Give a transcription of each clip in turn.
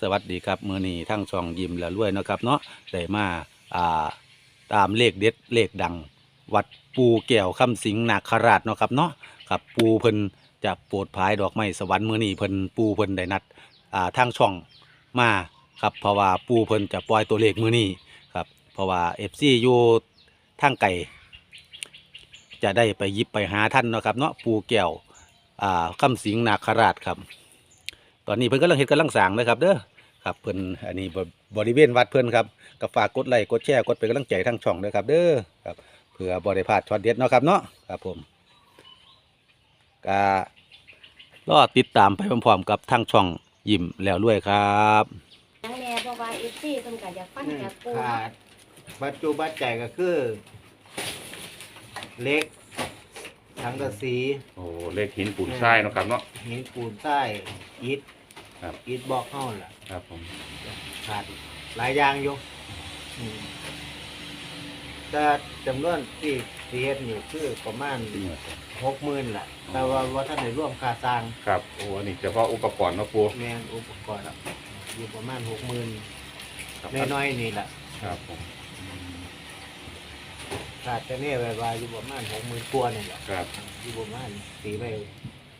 สวัสดีครับมือนี้ทั้งช่องยิ้มแล้วรวยเนาะครับเนาะได้มาอ่าตามเลขเด็ดเลขดัง วัดปูแก้วคำสิงหนาคราชเนาะครับเนาะครับปูเพิ่นจะโปรดภายดอกไม้สวรรค์มือนี้เพิ่นปูเพิ่นได้นัดอ่าทางช่องมาครับเพราะว่าปูเพิ่นจะปล่อยตัวเลขมือนี้ครับเพราะว่า FC อยู่ทางไกลจะได้ไปยิบไปหาท่านเนาะครับเนาะปูแก้วอ่าคำสิงหนาคราชครับ ตอนนี้เพิ่นกำลังเฮ็ดกำลังสร้างนะครับเด้อครับเพิ่นอันนี้บบริเวณวัดเพิ่นครับก็ฝากกดไลค์กดแชร์กดเป็นกำลังใจทางช่องด้วยครับเด้อครับเพื่อบ่ได้พลาดช็อตเด็ดเนาะครับเนาะครับผมก็รอติดตามไปพร้อมๆกับทางช่องยิ้มแล้วรวยครับยังแน่เพราะว่าเอฟซีเพิ่นก็อยากฟังจากปูขาดปัจจุบันใจก็คือเล็ก สังกะสีโอ้เลขหินปูนทรายเนาะครับเนาะ หินปูนใต้อิฐครับ อิฐบอกเข้าล่ะครับผมขาดหลายอย่างอยู่อืมแต่จำนวนที่ที่เฮ็ดอยู่คือประมาณหกหมื่นล่ะ แต่ว่าว่าท่านได้ร่วมค่าสร้างครับโอ้อันนี้เฉพาะอุปกรณ์เนาะปูแมนอุปกรณ์อยู่ประมาณหกหมื่นครับน้อยๆนี่แหละครับผม ขาดจะเนี่ยไว้ๆอยู่ประมาณหกหมื่นกว่านี่แหละครับ อยู่ประมาณตีไป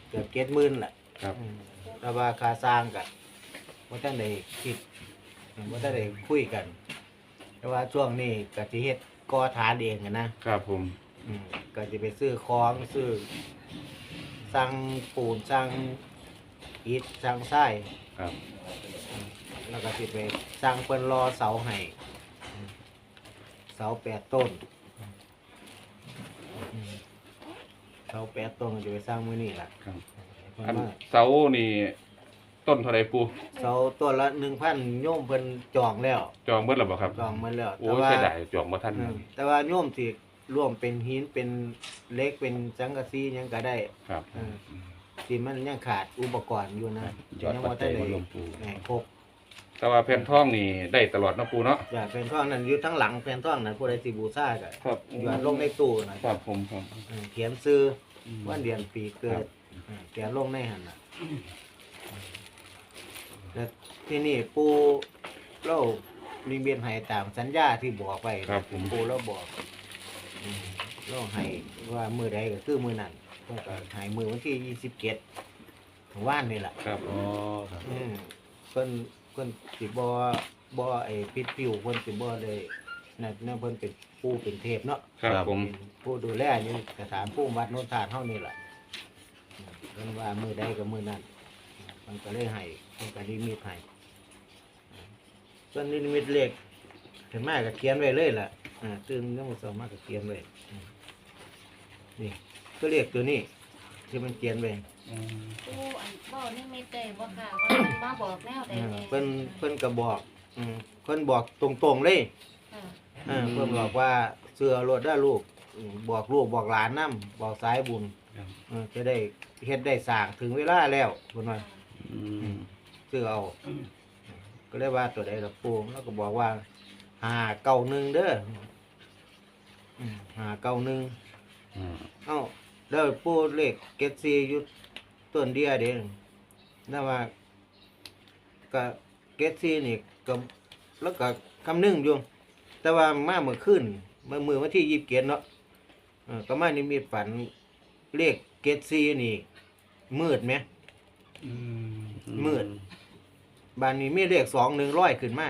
เกือบเจ็ดหมื่นแหละครับ อืมแต่ว่าค่าสร้างกันว่าท่านได้คิดว่าท่านได้คุยกัน แต่ว่าช่วงนี้กะทิเฮ็ดก่อฐานเองอะนะ ครับผม อืมก็จะไปซื้อของซื้อสั่งปูนสั่งอิฐสั่งทรายครับ แล้วก็สิไปสั่งเปิ้นรอเสาให้อืมเสาแปดต้นอืม เสาแปดต้นก็จะไปสร้างมื้อนี้ล่ะครับ เพิ่นอันว่าเสานี่ต้นเท่าไรปูเสาต้นละหนึ่งพันโยมเพิ่นจองแล้ว จองเบิดแล้วบ่ครับ จองมาแล้วโอ้แต่ยว่าเสียดายจองบ่ทันอืมแต่ว่าโยมสิร่วมเป็นหินเป็นเหล็กเป็นสังกะสีหยังก็ได้ ครับ อืมที่มันยังขาดอุปกรณ์อยู่นะยอดยังปับ่จจัได้ยเลยบ่รวมปูให้ครบ แต่ว่าแผ่นทองนี่ได้ตลอดเนาะปูเนาะ อยากเป็นท่องนั้นอยู่ทั้งหลังแผ่นท่องนั้นผู้ใดสิบูชาก็ครับอยู่ลงในตู้นะครับผมครับ อืมเขียนซื้อวันเดือนปีเกิครัดบอืมเขียนลงในหั่นน่ะแล้วที่นี่ปู่เรามีเบียนให้ตามสัญญาที่บอกไว้ครับผม ปู่เราบอกอืมเราให้ว่ามือใดก็คือมือนั้นเพิ่นก็ให้มือวันที่ยี่สิบเจ็ดว่านนี่แหละ ครับอ๋อครับอืมเพิ่น เพิ่นสิบ่บ่ไอ้พิษผิวเพิ่นสิบ่ได้นั่นนั่นเพิ่นเป็นผู้เป็นเทพเนาะครับผม เป็นผู้ดูแลอยู่สถานผู้วัดโนนทานเฮานี่แหละอืมเพิ่นว่ามือใดก็มือนั้นมันก็เลยให้เพิ่นก็นิมิตให้ส่วนนิมิตเลขถึงมาก็เขียนไว้เลยล่ะอ่าตื่นนำสมาก็เขียนไว้อืมนี่ก็เลขตัวนี้ที่มันเขียนไว้อืม ปูอันบ่นี่ไม่ได้บ่ค่ะว่ามันมาบอกแนวใดอ่าแน่เพิ่นเพิ่นก็บอกอืมเพิ่นบอกตรงๆเลยค่ะอ่าเพิ่นบอกว่าเสือรถได้ลูกอืมบอกลูกบอกหลานนํบอกสายบุญครับ เออจะได้เฮ็ดได้สร้างถึงเวลาแล้วเพิ่นว่า อืมซื้อเอาก็เลยว่าตัวใดล่ะปู่แล้วก็บอกว่าหาเก้าหนึ่งเด้ออืมหาเก้าหนึ่งอืมเอ้าแล้วปู่เลขเกตซีอยู่ ต้นเดียเด้นั่นว่าก็เกตซีนี่ก็แล้วก็คำนึงอยู่แต่ว่ามาเมื่อคืนเมื่อมือวันที่ยี่สิบเเนาะเออก็มานิมิตฝันเลขเกตซีนี่ มืดไหมอืมมืดบานนี้มีเลขสองหนึ่งร้อยขึ้นมา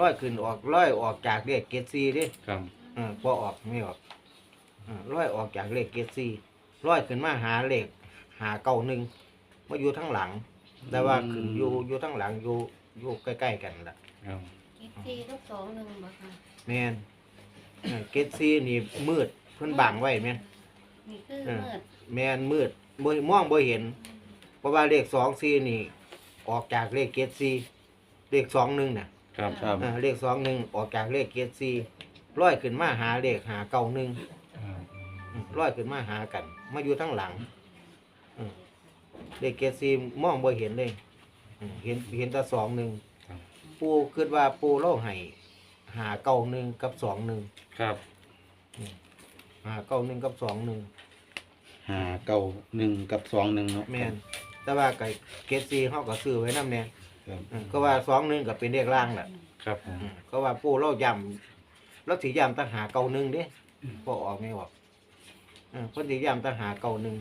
ร้อยขึ้นออกร้อยออกจากเลขเกตซีเดิครับเออพอออกไม่ออกเออร้อยออกจากเลขเกตซีร้อยขึ้นมาหาเลข หาเก้าหนึ่งมาอยู่ทั้งหลัง แต่ว่าขึ้นอยู่อยู่ทั้งหลังอยู่อยู่ใกล้ๆกันล่ะครับอีกทีลูกสองหนึ่งบ่ค่ะแมนเออเกตซีนี่มืดเพิ่นบังไว้แมนนี่คืออ่ามืดแมนมืดบ่มองบ่เห็น เพราะว่าเลขสองซีนี่ ออกจากเลขเกตซีเลขสองหนึ่งน่ะครับครับอ่าเลขสองหนึ่งออกจากเลขเกตซีร้อยขึ้นมาหาเลขหาเก้าหนึ่งอืมร้อยขึ้นมาหากัน มาอยู่ทั้งหลังอืม เลขเกตซีมองบ่เห็นเลยอืมเห็นเห็นแต่สองหนึ่งครับ ปูคิดว่าปูเล่าให้หาเก้าหนึ่งกับสองหนึ่งครับหาเก้าหนึ่งกับสองหนึ่งห้าเก้าหนึ่งกับสองหนึ่งเนาะแม่นแต่ว่าไก่เกตซีเขาก็ซื้อไว้นำแน่ครับอืมก็ว่าสองหนึ่งก็เป็นเลขล่างแหละ ครับผมอืมก็ว่าปู่เราย้ำเราสิย้ำตั้งหาเก่าหนึ่งเด้พอออกไม่ออกอืมเพิ่นสิย้ำตั้งหาเก่าหนึ่ง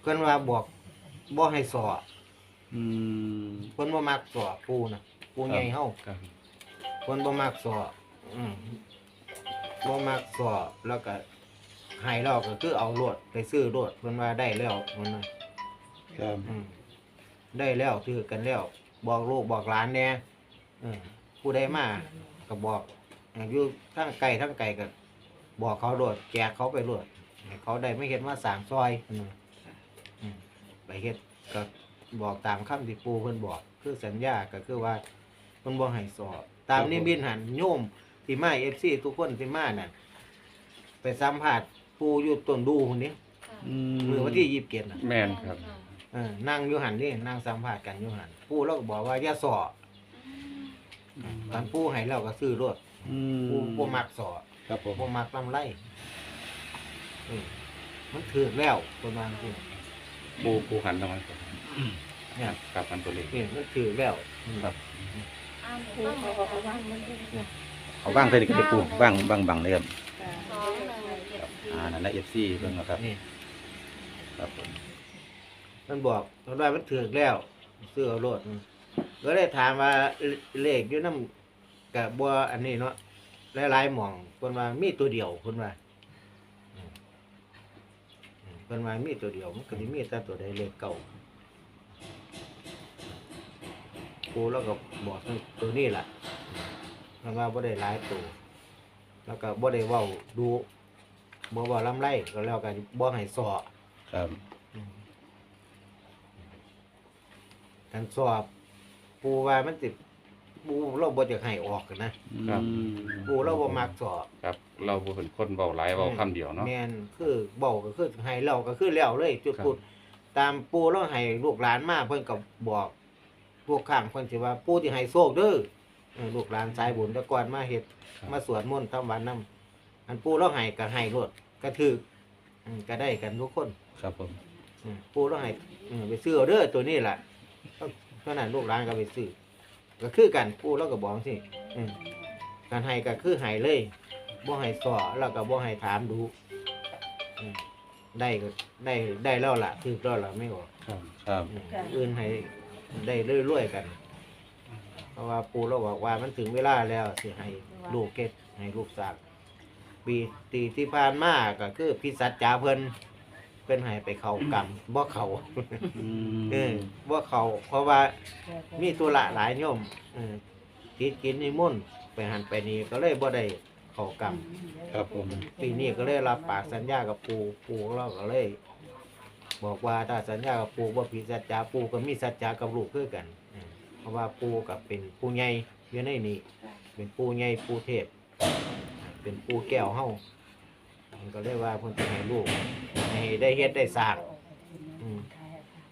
เพิ่นว่าบอก บ่ให้สออืมเพิ่นบ่มักสอปู่น่ะปู่ใหญ่เฮาครับเพิ่นบ่มักสออืมบ่มักสอแล้วก็ให้เราก็คือเอารถไปซื้อรถเพิ่นว่าได้แล้วมันน่ะครับอืมได้แล้วถือกันแล้ว บอกลูกบอกหลานแหน่เออผู้ใดมาก็บอกอ่าอยู่ทั้งไก่ทั้งไก่ก็บอกเขาโดดแจกเขาไปโดดให้เขาได้ไม่เห็นว่าสร้างซอยอืมอืม ไปเฮ็ดก็บอกตามคำที่ปูเพิ่นบอกคือสัญญาก็คือว่าเพิ่นบ่ให้สอบ ตามนิมิตหันโยมที่มา FC ทุกคนที่มานั่นไปสัมภาษณ์ปูอยู่ต้นดูคนนี้ค่ะอืมือวันที่ยี่สิบเจ็ดน่ะแม่นครับเออนั่งอยู่หันนี่นั่งสัมภาษณ์กันอยู่หันปู่เราก็บอกว่าอย่าสออืมตอนปู่ให้เราก็ซื้อรถอืปู่บ่มักสอครับผม บ่มักลำไรเออมันถือแล้วประมาณนี้ ปูปูหันทำไมครับเนี่ยครับอันตัวเล็กนี่มันถือแล้วครับอ้าวหนูต้องบอกว่ามันเป็นเอาว่างใส่นี่ก็ได้ปูว่างว่างบังเลยครับสองหนึ่งเจ็ดสี่อ่านั่นแหละ FC เพิ่นนะครับนี่ครับผมมันบอกมันว่ามันถือแล้วซื้อเอารถมันก็เลยถามว่าเลขอยู่นำกับบัวอันนี้เนาะหลายๆหม่องเพิ่นว่ามีตัวเดียวเพิ่นว่าอืมอืม เพิ่นว่ามีตัวเดียวมันก็สิมีแต่ตัวใดเลขเก่ากูแล้วก็บอกตัวนี้ล่ะมันว่าบ่ได้หลายตัวแล้วก็บ่ได้เว้าดูบ่เว้าลำไรก็แล้วกันบ่ให้สอครับกันสอบปูว่ามันติ ปูเราบ่จะให้ออกกันนะอืม ปูเราบ่มักสอบครับ เราบ่เป็นคนเบาหลายเบาคำเดียวเนาะ แม่นคือเว้าก็คือให้เราก็คือแล้วเลยจุดครับ พูดตามปูเราให้ลูกหลานมาเพิ่นก็บอกพวกข้างเพิ่นสิว่าปูที่ให้โชคเด้อเออลูกหลานสายบุญแต่ก่อนมาเฮ็ดครับมาสวดมนต์ทำวัดนำอันปูเราให้ก็ให้รถก็ถืออืมก็ได้กันทุกคนครับผม อืมปูต้องให้อืมไปซื้อเอาเด้อตัวนี้แหละเพราะนั้นลูกร้านก็ไปซื้อ ก็คือกันปูแล้วก็บอกสิอืมการให้ก็คือให้เลยบ่ให้สอแล้วก็บ่ให้ถามดูอืมได้ก็ได้ได้แล้วล่ะถือแล้วล่ะไม่บอกครับครับอืมอื่นให้ได้เรื่อยๆกัน เพราะว่าปูเราบอกว่ามันถึงเวลาแล้วสิให้ลูกเก็ดให้ลูกสร้างปีตีที่ผ่านมาก็คือพิสัจจาเพิ่นเพิ่นให้ไปเข้ากรรมบ่เข้าอืมเออว่าเขาเพราะว่ามีตัวละหลายโยมเออติดกินนิมนต์ไปหันไปนี่ก็เลยบ่ได้เข้ากรรมครับผมปีนี้ก็เลยรับปากสัญญากับปู่ปู่เราก็เลย บอกว่าถ้าสัญญากับปู่บ่ผิดสัจจาปู่ก็มีสัจจากับลูกคือกันเออเพราะว่าปู่ก็เป็นปู่ใหญ่อยู่ในนี้เป็นปู่ใหญ่ปู่เทพเป็นปู่แก้วเฮามัน ก็เลยว่าเพิ่นสิให้ลูกให้ได้เฮ็ดได้สร้างอืม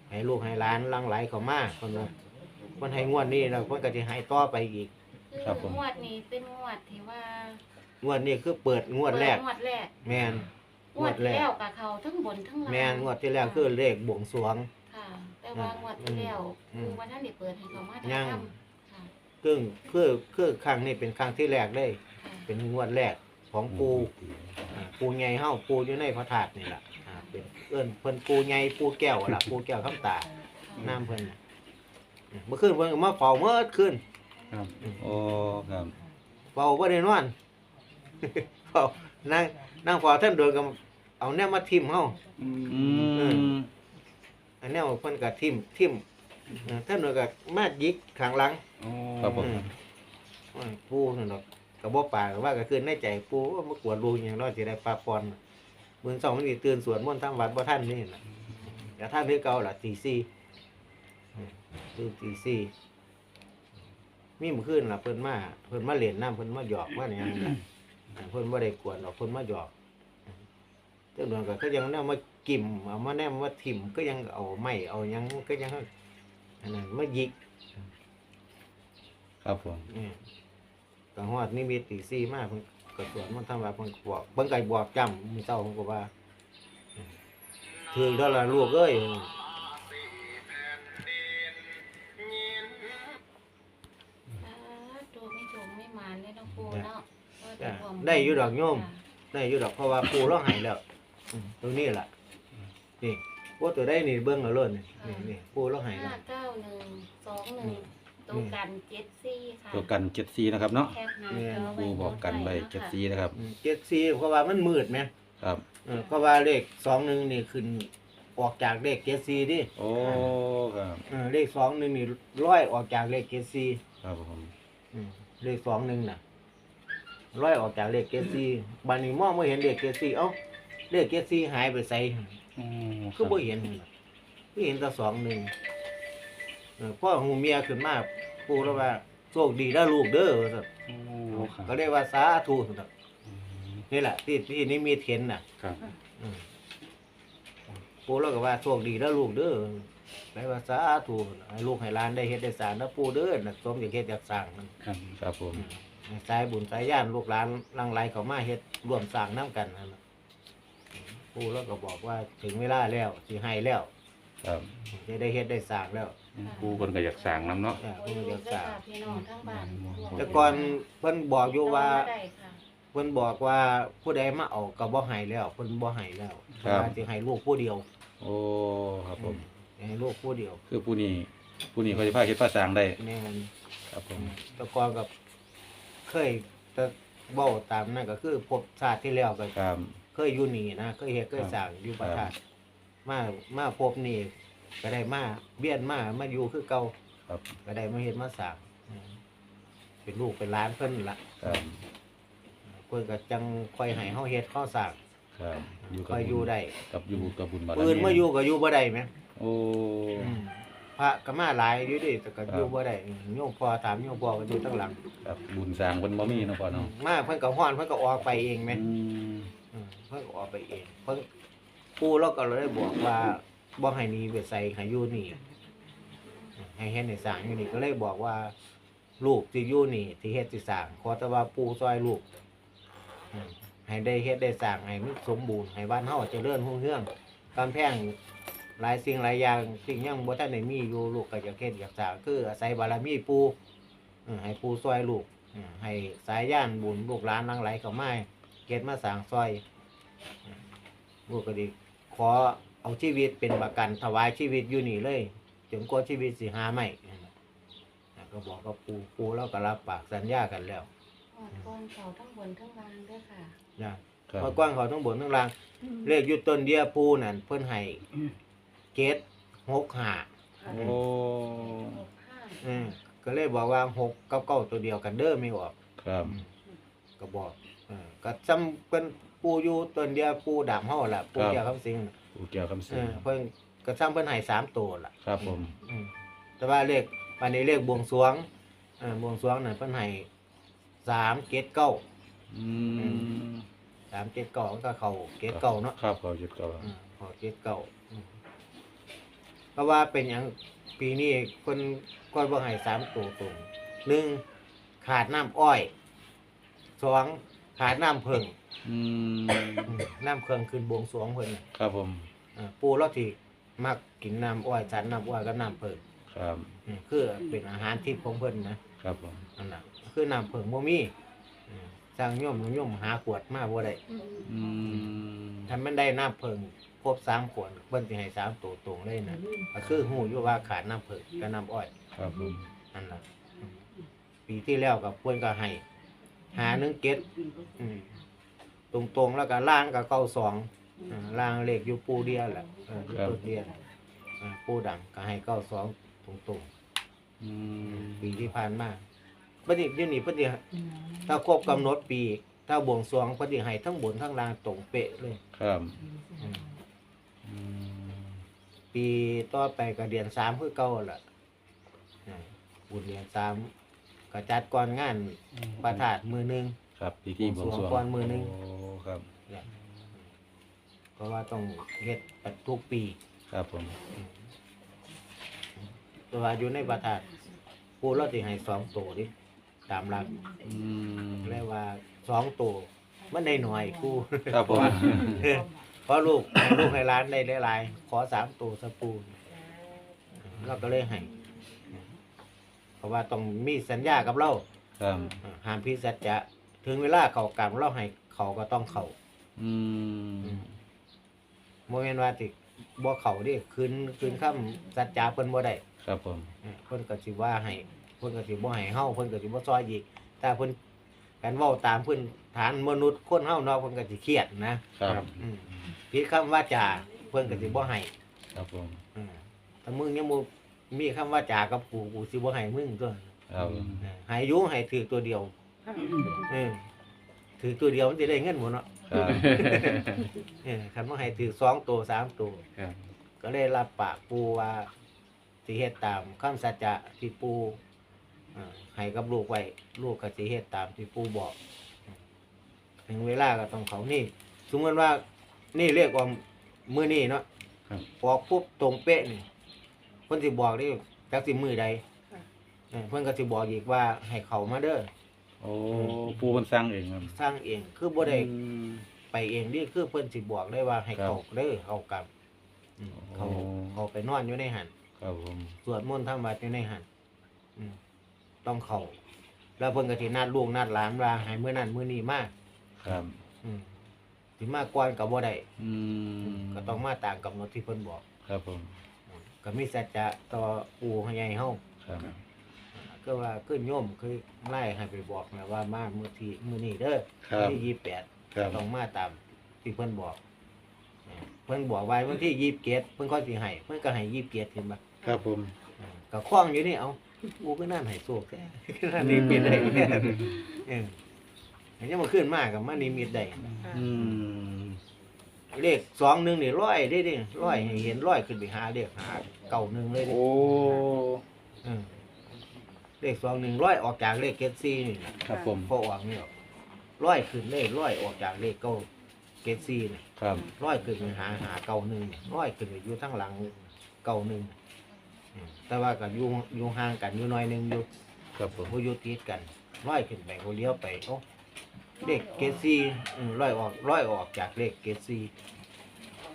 ให้ลูกให้หลานหลังไหลเข้ามาคนว่าคนให้งวดนี้แล้วคนก็จะให้ต่อไปอีกคืองวดนี้เป็นงวดที่ว่างวดนี้คือเปิดงวดแรกงวดแรกแมนงวดที่แล้วกับเขาทั้งบนทั้งล่างแมนงวดที่แล้วคือเลขบวงสรวง ค่ะ แต่ว่างวดที่แล้วอืมคือวันนั้นได้เปิดให้เขามายัง ทำค่ะซึ่งคือคือครั้งนี้เป็นครั้งที่แรกเลย ค่ะเป็นงวดแรก ของปูอ่าปูใหญ่เฮาปูอยู่ในพระธาตุนี่แหละอ่าเป็นเอิ้นเพิ่นปูใหญ่ปูแก้วล่ะปูแก้วคำตาน้ำเพิ่นน่ะอืมเมื่อคืนเพิ่นก็มาเฝ้าเมื่อคืน ครับโอ้ครับเฝ้าบ่ได้นอน เฝ้านั่งนั่งเฝ้าท่านเดินก็เอาแนวมาทิ่มเฮา อืมอันแนวเพิ่นก็ทิ่มทิ่มเออท่านเดินก็มายิกข้างหลัง ครับผม อืมว่าปูนั่นดอก ก็บ่ปากก็ว่าก็คือในใจปูว่ามากวดรูอหย่างเนาะสิได้ปลาปอนมื้อสองมันสิตื่นสวดมนต์ทำวัดบ่ทันนี่น่ะแต่ท่านคือเก่าล่ะตีสี่อืมตื่นตีสี่มีมื้อคืนล่ะเพิ่นมาเพิ่นมาเล่นน้ำเพิ่นมาหยอกมาเนี่ยงนี่ล่ะอ่าเพิ่นบ่ได้กวนหรอกเพิ่นมาหยอกเจ้าดวงก็คือยังแนวมากิ่มเอามาแนวมาถิ่มก็ยังเอาไม้เอาหยังก็ยังอันนั้นมายิกครับผม กังหอดนี่มีตีซีมากเพิ่นกระสวนมันทำแบบเพิ่นบวกเพิ่นไก่บอกจำมีเศร้าผมก็ว่าถึงเท่าไรลูกเอ้ยดูไม่ถูไม่มานเลยน้องปูเล้ะได้ยูดอกโยม ได้ยูดอกเพราะว่าปูร้องไห้แล้วตรงนี้แหละนี่ปูตัวได้นี่เบิ้งเอาล้นนี่นี่ปูร้องไห้แล้วห้าว เก้าหนึ่งสองหนึ่ง ตัวกันเจ็ดสี่ค่ะตัวกันเจ็ดซีนะครับเนาะแคปหน้าจอไว้ปูบอกกันไว้เจ็ดซีนะครับอืมเจ็ดสี่เพราะว่ามันมืดไหมครับ เออเพราะว่าเลขสองหนึ่งนี่ขึ้นออกจากเลขเจ็ดสี่ดิโอ้ครับเออเลขสองหนึ่งนี่ร้อยออกจากเลขเจ็ดสี่ครับผมอืมเลขสองหนึ่งน่ะร้อยออกจากเลขเจ็ดสี่บัดนี้มองไม่เห็นเลขเจ็ดสี่เอ้าเลขเจ็ดสี่หายไปใส่โอ้คือบ่เห็นนั่นล่ะคือเห็นแต่สองหนึ่ง เออพ่อหูเมียขึ้นมาปูแล้วว่าโชคดีแล้วลูกเด้อว่าซั่นโอ้ครับก็เรียกว่าสาธุซั่นน่ะนี่แหละที่ที่นี่มีเห็นน่ะ ครับอืมปูแล้วก็ว่าโชคดีแล้วลูกเด้อแปลว่าสาธุให้ลูกให้หลานได้เฮ็ดได้สร้างนะปูเด้อน่ะสมอยากเฮ็ดอยากสร้างนั่นครับครับผมอืมให้สายบุญสายญาณลูกหลานหลังไหลเข้ามาเฮ็ดร่วมสร้างนํกันนั่นน่ะปูแล้วก็บอกว่าถึงเวลาแล้วสิให้แล้วครับจะได้เฮ็ดได้สร้างแล้ว ปูเพิ่นก็อยากสร้างนํเนาะอ่าปูเพิ่นเยอยาอะกสร้างค่ะพี่น้องทั้งบ้านแต่ก่อนเพิ่นบอกอยู่ว่าได้ค่ะเพิ่นบอกว่าผู้ใดมาเอาก็บ่ให้แล้วเพิ่นบ่ให้แล้วเพราะว่าสิให้ลูกผู้เดียวโอ้ครับผมให้ลูกผู้เดียวคือผู้นี้ผู้นี้เขาจะพาเฮ็ดภาษาอังได้แม่นครับผมแต่ก่อนกับเคยแต่เว้าตามนั้นก็คือพบชาติที่แล้วก็ ครับ เคยอยู่นี่นะเคยเฮ็ดเคยสร้างอยู่ประเทศมามาพบนี่ ก็ได้มาเบียนมามาอยู่คือเก่าครับ ก็ได้มาเฮ็ดมาสร้างอืมเป็นลูกเป็นหลานเพิ่นล่ะครับเพิ่นก็จังค่อยให้เฮาเฮ็ดเฮาสร้างครับอยู่กับค่อยอยู่ได้กับอยู่กับบุญบารมีปืนมาอยู่ก็อยู่บ่ได้แหมโอ้พระก็มาหลายอยู่ดิแต่ก็ครับอยู่บ่ได้โยมพ่อถามโยมพ่อก็อยู่ทั้งหลัง ครับบุญสร้างเพิ่นบ่มีเนาะพ่อเนาะมาเพิ่นก็ฮ้อนเพิ่นก็ออกไปเองแหม อืม อืมเพิ่นก็ออกไปเองเพิ่นปู่เราก็เลยบอกว่า บ่ให้หนีไปใส่ให้อยู่นี่ ให้เฮ็ดให้สร้างอยู่นี่ก็เลยบอกว่า ลูกสิอยู่นี่ ที่เฮ็ดสิสร้างขอแต่ว่าปู่ซอยลูกอืมให้ได้เฮ็ดได้สร้างให้มันสมบูรณ์ให้บ้านเฮาเจริญรุ่งเรืองกำแพงหลายสิ่งหลายอย่างสิ่งยังบ่ทันได้มีอยู่ลูกก็อยากเฮ็ดอยากสร้างคืออาศัยบารมีปู่อืมให้ปู่ซอยลูกอืมให้สายย่านบุญลูกหลานหลังไหลเข้ามาเฮ็ดมาสร้างซอย ลูกก็ดีขอ เอาชีวิตเป็นประกันถวายชีวิตอยู่นี่เลยจนกว่าชีวิตสิหาใหม่ก็บอกกับปู่ปู่แล้วก็รับปากสัญญากันแล้วหมดก้อนเขาทั้งบนทั้งล่างเด้วยค่ะนะครับพอกว้างเขาทั้งบนทั้งล่าง เลขอยู่ต้นเดียปูนั่นเพิ่นให้เกตหกห้าค่ะโอ้หกห้าอืมก็เลยบอกว่าหกกับเก้าตัวเดียวกันเด้อไม่ออก ครับ ก็บอกเออก็ซ้ำเพิ่นปูอยู่ต้นเดียปูดำเฮาล่ะปูเกี่ยวคำสิงน่ะผู้เกี่ยวคำเอสิงอเพิ่นก็ซ้ำเพิ่นให้สามตัวล่ะครับผม อืมแต่ว่าเลขวันนี้เลขบวงสรวงเออบวงสรวงนั่นเพิ่นให้สามเกตเก้าอืมสามเกตเก้าก็เข้าเกตเก้าเนาะ ครับเขาหยุดเก่าอืมขอเจ็ดเก่าอืมเพราะว่าเป็นอย่างปีนี้คนคนบ่ให้สามตัวตรงหนึ่งขาดน้ำอ้อยสองขาดน้ำเพิงอืมอืมน้ำเพิงคืนบวงสรวงเพิ่นน่ะครับผม อ่าปูเราที่มักกินน้ำอ้อยฉันน้ำอ้อยกับน้ำเพิงครับ อืมคือเป็นอาหารที่ของเพิ่นนะครับผมอันนั้นคือน้ำเพิงบ่มีอืมสร้างโยมโยมหาขวดมาบ่ได้อืมอืมถ้ามันได้น้ำเพิงครบสามขวดเพิ่นสิให้สามตัวตรงเลยนะก็คือหูอยู่ว่าขาดน้ำเพิงกับน้ำอ้อย ครับผมนั่นแหละปีที่แล้วกับเพื่อนก็ให้ หาหนึ่งเก็ดตรงตรงๆแล้วก็ล่างกับเก้าสอง อ่าล่างเลขอยู่ปูเดียแหละเอออยู่ปูเดียอ่าปูดำก็ให้เก้าสองตรงตรงอืมๆปีที่ผ่านมาปฏิเดี๋ยวนี้ปฏิถ้าครบกำหนดปีถ้าบวงสรวงปฏิให้ทั้งบนทั้งล่างตรงเป๊ะเลย ครับอืมอืมปีต่อไปก็เดือนสามคือเก่าแหละอ่าบุญเดือนสามก็จัดก่อนงานประทาดมือหนึงครับพิธีบวงสรวงบวงสรวงก่อนมื้อหนึ่ง โอ้ครับ เนี่ย เพราะว่าต้องเฮ็ดปัดทุกปีครับผมแต่ว่าอยู่ในประทาดปูเราสิให้สองตัวดิตามหลักอืมเรียกว่าสองตัวมันได้หน่อยกูครับผมเพราะลูกให้ลูกให้ร้านได้หลายๆขอสามตัวสปูนเราก็เลยให้เพราะว่าต้องมีสัญญากับเราครับห้ามพิสัจจะถึงเวลาเขากรรมเราให้เขาก็ต้องเขาอืม โมเมนว่าสิบ่เขาดิคืนคืนค่ำสัจจาเพิ่นบ่ได้ครับผมเออเพิ่นก็สิว่าให้เพิ่นก็สิบ่ให้เฮาเพิ่นก็สิบ่ซอยอีกแต่เพิ่นกันเว้าตามพื้นฐานมนุษย์คนเฮาเนาะเพิ่นก็สิเครียดนะครับ อืมผิดคำว่าจาเพิ่นก็สิบ่ให้ ครับผม อืมถ้ามึงยังบ่มีคำว่าจากับกูกูสิบ่ให้มึงตัวครับเออให้อยู่ให้ถือตัวเดียวเออถือตัวเดียวมันสิได้เงินหมดเนาะ ครับเออคันว่าให้ถือสองตัวสามตัว ครับก็เลยรับปากปูว่าสิเฮ็ดตามคำสัจจะที่ปูอ่าให้กับลูกไว้ลูกก็สิเฮ็ดตามที่ปูบอก ถึงเวลาก็ต้องเขานี่ สมมติว่านี่เรียกว่ามือนี่เนาะครับบอกปุ๊บตรงเป๊ะนี่เพิ่นสิบอกได้จักสิมือใดเออเพิ่นก็สิบอกอีกว่าให้เขามาเด้อ โอ้ปูมันสร้างเองครับสร้างเองคือบ่ได้อืม ไปเองนี่คือเพิ่นสิบอกได้ว่าให้ครับเขาเด้อเขากลับอืมเขาโอ้เขาไปนอนอยู่ในหันครับผมสวดมนต์ทำวัดอยู่ในหันอืมต้องเขาแล้วเพิ่นก็สินัดลูกนัดหลานว่าให้มื้อนั้นมื้อนี้มาครับอืมสิมาก่อนก็บ่ได้อืมก็ต้องมาตามกำหนดที่เพิ่นบอกครับผมอืมก็มีสัจจะต่อปู่ให้ใหญ่เฮาครับ ก็ว่าขึ้นโยมคือไล่ให้ไปบอกนะว่ามามื้อที่มื้อนี้เด้อครับที่28ครับ ต้องมาตามที่เพิ่นบอกอืมเพิ่นบอกไว้วันที่27เพิ่นค่อยสิให้เพิ่นก็ให้27เห็นบ่ครับผมอืมก็คล้องอยู่นี่เอากูก็นั่นให้โศกแท้นั่นนี่มีได้แท้เอออันนี้มาขึ้นมากกับมันนี่มีได้ อืมเลขสองหนึ่งนี่ร้อยได้ดิร้อยให้เห็นร้อยขึ้นไปหาเลขหาเก่าหนึ่งเลยดิโอ้อืม เลขสองหนึ่งร้อยออกจากเลขเกตซีนี่ครับผม พอออกนี่หรอกร้อยขึ้นเลขร้อยออกจากเลขเก้าเกตซีนี่ครับ ร้อยขึ้นไปหาหาเก่าหนึ่งร้อยขึ้นไปอยู่ทั้งหลังเก่าหนึ่งอืมแต่ว่าก็อยู่อยู่ห่างกันอยู่หน้อยหนึงอยู่ครับผมผู้อยู่ติดกันร้อยขึ้นไปเขาเลี้ยวไปโอ้เลขเกตซีอืมร้อยออกร้อยออกจากเลขเกตซี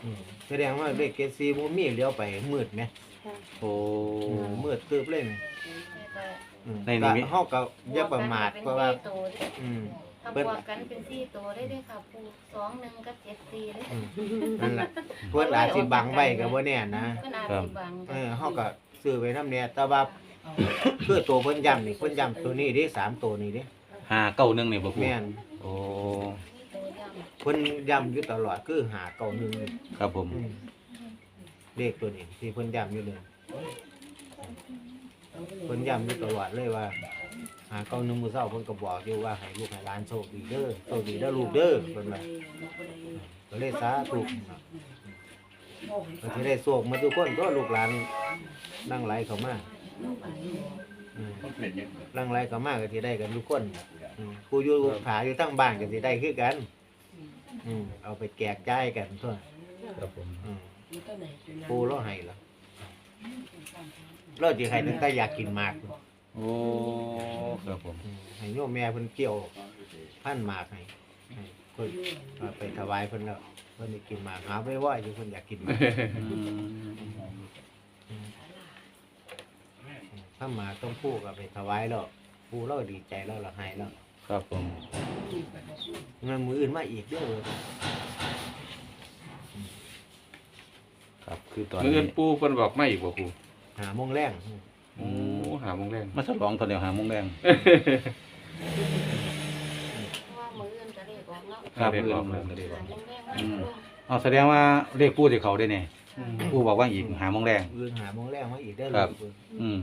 อืมแสดงว่าเลขเกตซีบ่มีเลี้ยวไปมืดไหม โอ้อืมมืดตึบเลยอืมในนี้มีก็เฮาก็อย่าประมาทเพราะว่า อืม ถ้าบเพิ่นวกกันเป็นสี่ตัวได้ด้วยค่ะปูสองหนึ่งกับเจ็ดสี่เลยอืมนั่นแหละเพิ่นอาจสิบังไว้ก็บ่แน่นะเพิ่นอาจสิบังเออเฮาก็ซื้อไว้นำแน่แต่ว่าคือตัวเพิ่นย้ำนี่เพิ่นย้ำตัวนี้เดิสามตัวนี้เดิห้าเก้าหนึ่งนี่บ่ปูแม่นโอ้ ตัวดำเพิ่นย้ำอยู่ตลอดคือหาเก่าหนึงนี่ครับผม อืม เลขตัวนี้ที่เพิ่นย้ำอยู่เลยเพิ่นย้ำอยู่ตลอดเลยว่าหาเก่าหนึงมือเช้าเพิ่นก็บอกอยู่ว่าให้ลูกให้หลานโชคดีเด้อโชคดีเด้อลูกเด้อเพิ่นว่าก็เลยสาธุก็สิได้โชคมาทุกคนก็ลูกหลานนั่งไหลเข้ามาอืมนั่งไหลเข้ามาก็สิได้กันทุกคนผู้อยู่ผาอยู่ทั้งบ้านก็สิได้คือกันอืเอาไปแจกจ่ายกันทั่วครับผม อืมปูเราให้ละเราจะให้ตั้งแต่อยากกินหมากโอ้ครับผมอืมให้โยมแม่เพิ่นเกี่ยวพันหมากให้ให้เพิ่นเอาไปถวายเพิ่นแล้วเพิ่นได้กินหมากหาไว้ว่าอยู่เพิ่นอยากกินหมากอืมถ้าหมากต้องพูกับไปถวายแล้วปูเราดีใจแล้วเราให้แล้วครับผมมันมืออื่นมาอีกเด้อ ครับ คือตอนมื้อนี้อื่นปูเพิ่นบอกไม่อีกบ่ปูหาโมงแรงโอ้หาโมงแรงมาฉลองตอนเดียวหาโมงแรง เพราะว่ามืออื่นจะเรียกออกเนาะครับเรียกเรื่ออองกเรื่แล้อวงก็ได้บอกหาโมงแรกอืม เอาแสดงว่าเรียกพูดที่เขาได้เนี่ยพูดบอกว่าอีกหาโมงแรงอื่นหาโมงแรงมาอีกเด้อครับ ลูกอืม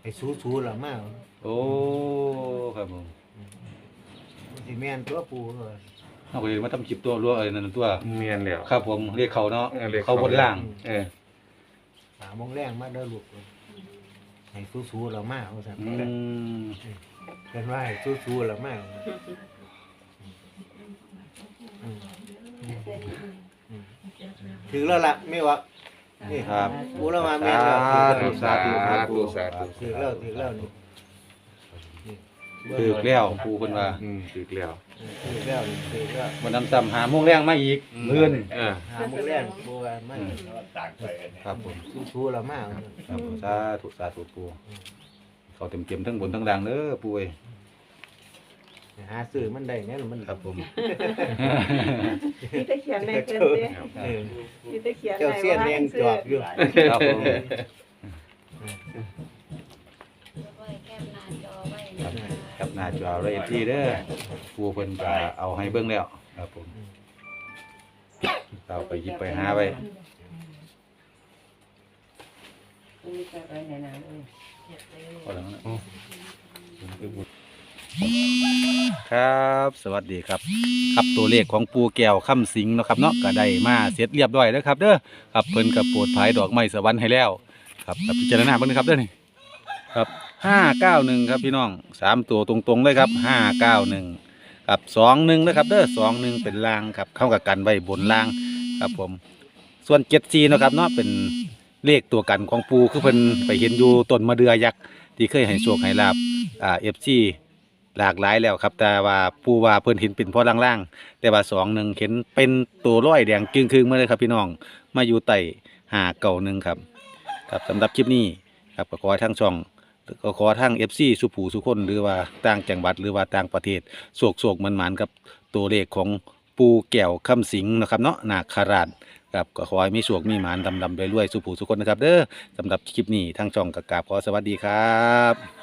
ไปสู้ๆแล้วมากโอ้ครับผมสิแม่นตัวปูเลย เอาไปมาทำจิบตัวรัวเอ้ยนั่นตัวเมียนแล้ว ครับผมเรียกเขาเนาะเออเรียกเขาบนล่าง เออหาโมงแรงมาเด้อลูกให้สู้ๆแล้วมากว่าซั่นอืมเป็นว่าให้สู้ๆแล้วมากอืมอืมถึงแล้วล่ะไม่วะนี่ ครับปูแล้วมาแม่นแล้วสาธุสาธุสาธุถึงแล้วถึงแล้วนี่ ถือแล้วปูคนว่าอืมถึกแล้วถึงแล้วนี่ถึงแล้ววันน้ำซ้ำหาโมงแรงมาอีกเลื่อนเออหาโมงแรงปูว่ามันครับผมสู้ๆแล้วมากครับผมสาธุสาธุปูเขาเต็มเต็มๆทั้งบนทั้งล่างเด้อปูเอ้ยหาซื้อมันได้แน่นอนมันครับผมที่จะเขียนในเพิ่นสิเออที่จะเขียนเจ้าในเสี้ยนแดงจอบอยู่ครับผม หน้าจอเลยที่เด้อปูเพิ่นจะเอาให้เบิ่งแล้วครับผมเราไปหยิบไปหาไว้มีแต่ไว้ในนั้นเลยพอแล้วนะครับ สวัสดีครับ ครับตัวเลขของปูแก้วค่ำสิงเนาะครับเนาะก็ได้มาเสร็จเรียบร้อยแล้วครับเด้อครับเพิ่นก็โปรดภายดอกไม้สวรรค์ให้แล้ว ครับขับพิจารณาเบิ่งนะครับเด้อนี่ครับ ห้าเก้าหนึ่งครับพี่น้องสามตัวตรงๆเลยครับห้าเก้าหนึ่งครับสองหนึ่งนะครับเด้อสองหนึ่งเป็นลางครับเข้ากับกันไว้บนลางครับผม ส่วนเจ็ดซีเนาะครับเนาะเป็นเลขตัวกันของปูคือเพิ่นไปเห็นอยู่ต้นมะเดือยักษ์ที่เคยให้โชคให้ลาบอ่าเอฟซีหลากหลายแล้วครับ แต่ว่าปูว่าเพิ่นเห็นเป็นเพราะล่างๆแต่ว่าสองหนึ่งเห็นเป็นตัวร้อยแดงจึงคืงมาเลยครับพี่น้องมาอยู่ใต้หาเก่าหนึ่งครับ ครับสำหรับคลิปนี้ครับก็ขอให้ทั้งช่อง ก็ขอทั้งเอฟซีสุผูสุคนหรือว่าต่างจังหวัดหรือว่าต่างประเทศโศกโศกมันหมันกับตัวเลขของปูแก้วคำสิงนะครับเนาะนาคาราชครับก็ขอให้มีโศกมีหมานดำดำไปรวยสุผูสุคนนะครับเด้อสำหรับคลิปนี้ทั้งช่องกกาบขอสวัสดีครับ